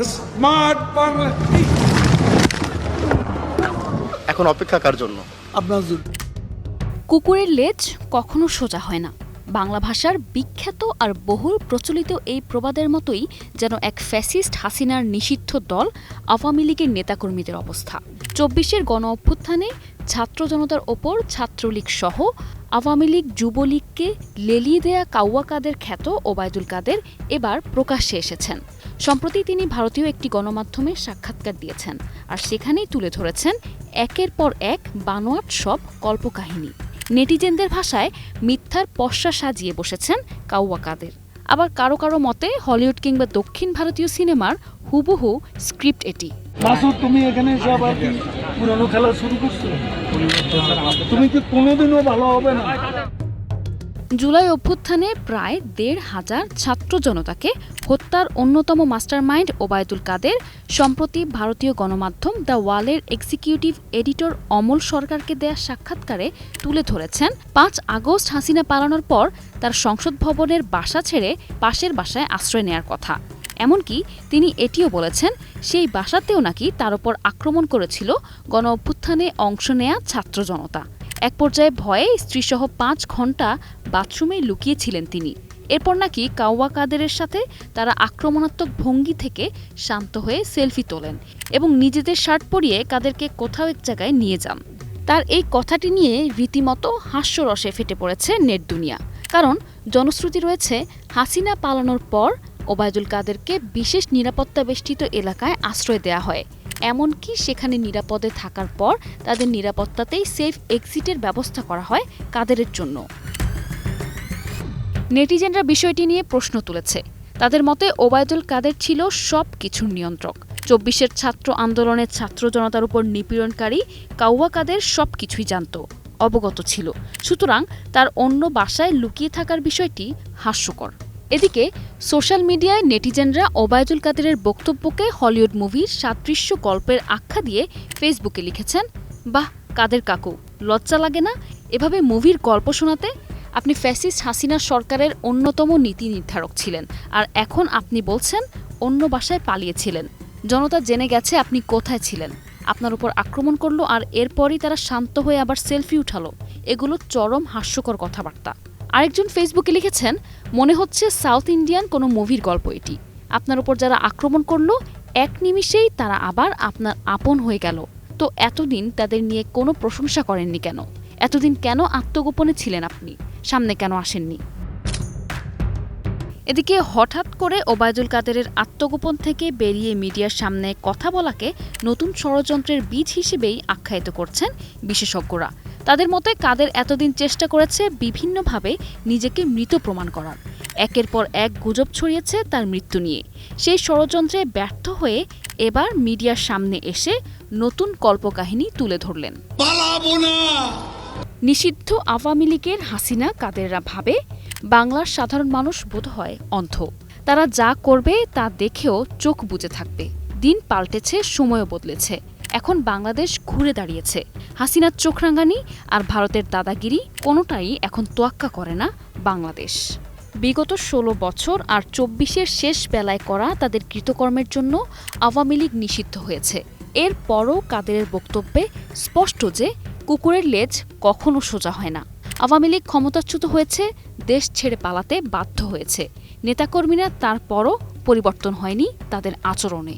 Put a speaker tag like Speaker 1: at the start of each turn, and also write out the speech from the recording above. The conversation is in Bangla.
Speaker 1: স্মার্ট বাংলা
Speaker 2: এখন অপেক্ষা কার জন্য?
Speaker 1: আপনার জন্য।
Speaker 3: কুকুরের লেজ কখনো সোজা হয় না। বাংলা ভাষার বিখ্যাত আর বহুল প্রচলিত এই প্রবাদের মতোই যেন এক ফ্যাসিস্ট হাসিনার নিষিদ্ধ দল আওয়ামী লীগের নেতাকর্মীদের অবস্থা। চব্বিশের গণ অভ্যুত্থানে ছাত্র জনতার ওপর ছাত্রলীগ সহ আওয়ামী লীগ যুবলীগকে লেলিয়ে দেয়া কাউয়া কাদের খ্যাত ওবায়দুল কাদের এবার প্রকাশ্যে এসেছেন। সম্প্রতি তিনি ভারতীয় একটি গণমাধ্যমে সাক্ষাৎকার দিয়েছেন, আর সেখানেই তুলে ধরেছেন একের পর এক বানোয়াট সব কল্পকাহিনী। নেটিজেনদের ভাষায় মিথ্যার পশ্চা সাজিয়ে বসেছেন কাউয়া কাদের। আবার কারও কারও মতে হলিউড কিংবা দক্ষিণ ভারতীয় সিনেমার হুবহু স্ক্রিপ্ট এটি।
Speaker 1: তুমি এখানে এসে আবার কি পুরনো খেলা শুরু করছ? তুমি কি কোনোদিনও ভালো হবে না?
Speaker 3: জুলাই অভ্যুত্থানে প্রায় দেড় হাজার ছাত্র জনতাকে হত্যার অন্যতম মাস্টারমাইন্ড ওবায়দুল কাদের, সম্প্রতি ভারতীয় গণমাধ্যম দ্য ওয়ালের এক্সিকিউটিভ এডিটর অমল সরকারকে দেয়া সাক্ষাৎকারে তুলে ধরেছেন, পাঁচ আগস্ট হাসিনা পালানোর পর তার সংসদ ভবনের বাসা ছেড়ে পাশের বাসায় আশ্রয় নেয়ার কথা। এমনকি তিনি এটিও বলেছেন, সেই বাসাতেও নাকি তার ওপর আক্রমণ করেছিল গণ অভ্যুত্থানে অংশ নেয়া ছাত্র জনতা। এক পর্যায়ে ভয়ে স্ত্রীসহ পাঁচ ঘণ্টা বাথরুমে লুকিয়েছিলেন তিনি। এরপর নাকি কাওয়া কাদেরের সাথে তারা আক্রমণাত্মক ভঙ্গি থেকে শান্ত হয়ে সেলফি তোলেন এবং নিজেদের শার্ট পরিয়ে কাদেরকে কোথাও এক জায়গায় নিয়ে যান। তার এই কথাটি নিয়ে রীতিমতো হাস্যরসে ফেটে পড়েছে নেট দুনিয়া। কারণ জনশ্রুতি রয়েছে, হাসিনা পালানোর পর ওবায়দুল কাদেরকে বিশেষ নিরাপত্তা বেষ্টিত এলাকায় আশ্রয় দেওয়া হয়। এমনকি সেখানে নিরাপদে থাকার পর তাদের নিরাপত্তাতেই সেফ এক্সিটের ব্যবস্থা করা হয় কাদেরের জন্য। নেটিজেনরা বিষয়টি নিয়ে প্রশ্ন তুলেছে। তাদের মতে ওবায়দুল কাদের ছিল সব কিছুর নিয়ন্ত্রক। চব্বিশের ছাত্র আন্দোলনের ছাত্র জনতার উপর নিপীড়নকারী কাউয়া কাদের সব কিছুই জানত, অবগত ছিল। সুতরাং তার অন্য বাসায় লুকিয়ে থাকার বিষয়টি হাস্যকর। এদিকে, সোশ্যাল মিডিয়ায় নেটিজেনরা ওবায়দুল কাদেরের বক্তব্যকে হলিউড মুভির সাদৃশ্য গল্পের আখ্যা দিয়ে ফেসবুকে লিখেছেন, বাহ, কাদের কাকু, লজ্জা লাগে না? এভাবে মুভির গল্প শোনাতে আপনি ফ্যাসিস্ট হাসিনা সরকারের অন্যতম নীতি নির্ধারক ছিলেন আর এখন আপনি বলছেন অন্য বাসায় পালিয়েছিলেন। জনতা জেনে গেছে আপনি কোথায় ছিলেন। আপনার উপর আক্রমণ করল আর এরপরই তারা শান্ত হয়ে আবার সেলফি উঠালো। এগুলো চরম হাস্যকর কথাবার্তা। আরেকজন ফেসবুকে লিখেছেন, মনে হচ্ছে সাউথ ইন্ডিয়ান কোনো মুভির গল্প এটি। আপনার উপর যারা আক্রমণ করল, এক নিমিষেই তারা আবার আপনার আপন হয়ে গেল। তো এতদিন তাদের নিয়ে কোনো প্রশংসা করেননি কেন? এতদিন কেন আত্মগোপনে ছিলেন আপনি? সামনে কেন আসেননি? এদিকে হঠাৎ করে ওবায়দুল কাদেরের আত্মগোপন থেকে বেরিয়ে মিডিয়ার সামনে কথা বলাকে নতুন ষড়যন্ত্রের বীজ হিসেবেই আখ্যায়িত করছেন বিশেষজ্ঞরা। তাদের মতে কাদের এতদিন চেষ্টা করেছে বিভিন্নভাবে নিজেকে মৃত প্রমাণ করার। একের পর এক গুজব ছড়িয়েছে তার মৃত্যু নিয়ে। সেই ষড়যন্ত্রে ব্যর্থ হয়ে এবার মিডিয়ার সামনে এসে নতুন কল্পকাহিনী তুলে ধরলেন। নিষিদ্ধ আওয়ামী লীগের হাসিনা কাদেররা ভাবে বাংলার সাধারণ মানুষ বোধ হয় অন্ধ। তারা যা করবে তা দেখেও চোখ বুজে থাকবে। দিন পাল্টেছে সময়ও বদলেছে। এখন বাংলাদেশ ঘুরে দাঁড়িয়েছে। হাসিনার চোখ রাঙানি আর ভারতের দাদাগিরি কোনোটাই এখন তোয়াক্কা করে না বাংলাদেশ। বিগত ষোলো বছর আর চব্বিশের শেষ বেলায় করা তাদের কৃতকর্মের জন্য আওয়ামী লীগ নিষিদ্ধ হয়েছে। এরপরও কাদেরের বক্তব্যে স্পষ্ট যে কুকুরের লেজ কখনো সোজা হয় না। আওয়ামী লীগ ক্ষমতাচ্যুত হয়েছে, দেশ ছেড়ে পালাতে বাধ্য হয়েছে। নেতাকর্মীরা তারপরও পরিবর্তন হয়নি তাদের আচরণে।